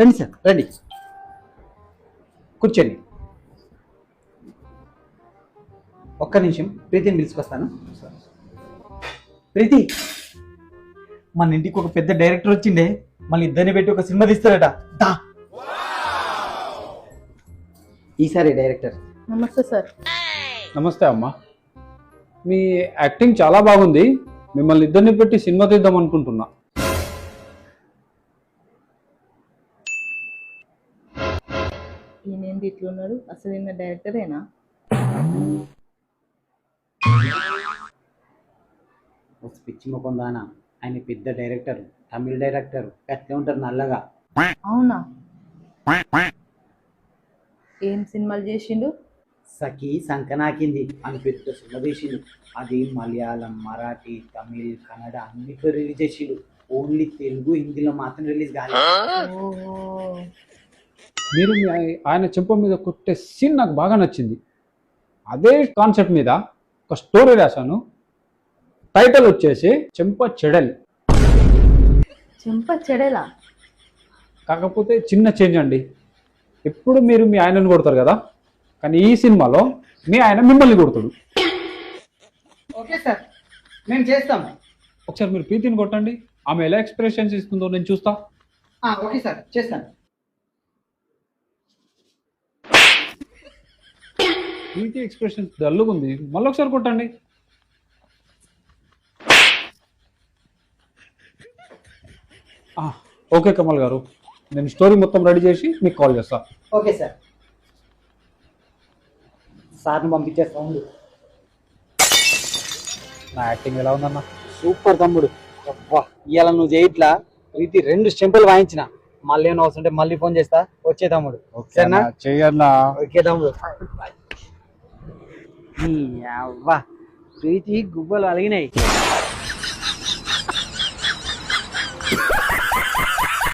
రండి సార్ రండి. కూర్చోండి. ఒక్క నిమిషం ప్రీతిని పిలుచుకొస్తాను. ప్రీతి మన ఇంటికి ఒక పెద్ద డైరెక్టర్ వచ్చిండే. మళ్ళీ ఇద్దరిని పెట్టి ఒక సినిమా తీస్తారట. దా. ఈసారి డైరెక్టర్. నమస్తే సార్. నమస్తే అమ్మా. మీ యాక్టింగ్ చాలా బాగుంది. మిమ్మల్ని ఇద్దరిని పెట్టి సినిమా తీద్దాం అనుకుంటున్నా. ఈయనేంది ఇట్లున్నాడు అసలు ఈయన డైరెక్టరేనా పిచ్చి ముఖం దానా. ఆయన పెద్ద డైరెక్టర్ తమిళ డైరెక్టర్ ఎట్లా ఉంటారు నల్లగా? అవునా? ఏం సినిమాలు చేసిండు? సఖి సంకనాకింది అని పెద్ద సినిమా తీసిండు అది మలయాళం మరాఠీ తమిళ్ కన్నడ అన్నిట్లో రిలీజ్ చేసిండు. ఓన్లీ తెలుగు హిందీలో మాత్రం రిలీజ్ కాలేదు మీరు మీ ఆయ- ఆయన చెంప మీద కొట్టే సీన్ నాకు బాగా నచ్చింది. అదే కాన్సెప్ట్ మీద ఒక స్టోరీ రాశాను. టైటిల్ వచ్చేసి చెంప చెడల్. చెంప చెడేలా? కాకపోతే చిన్న చేంజ్ అండి. ఎప్పుడు మీరు మీ ఆయనను కొడతారు కదా? కానీ ఈ సినిమాలో మీ ఆయన మిమ్మల్ని కొడతాడు. ఓకే సార్ మేము చేస్తాము ఒకసారి మీరు ప్రీతిని కొట్టండి. ఆమె ఎలా ఎక్స్ప్రెషన్స్ ఇస్తుందో నేను చూస్తా. ఓకే సార్ చేస్తాను. ప్రీతి ఎక్స్ప్రెషన్ డల్లుగా ఉంది మళ్ళీ ఒకసారి కొట్టండి ఓకే కమల్ గారు. నేను స్టోరీ మొత్తం రెడీ చేసి మీకు కాల్ చేస్తా. Okay sir. సార్ని పంపించే సౌండ్ నా యాక్టింగ్ ఎలా ఉందన్న? సూపర్ తమ్ముడు. అబ్బా ఇవాళ నువ్వు చేయట్లా? ప్రీతి రెండు స్టెంపుల్ వాయించిన. మళ్ళీ ఏమైనా అవసరం ఉంటే మళ్ళీ ఫోన్ చేస్తా. వచ్చే తమ్ముడు. సరేనా? చెయ్యన్నా. ఓకే తమ్ముడు. అవ్వ ప్రీతి గుబ్బలు అలిగినాయి.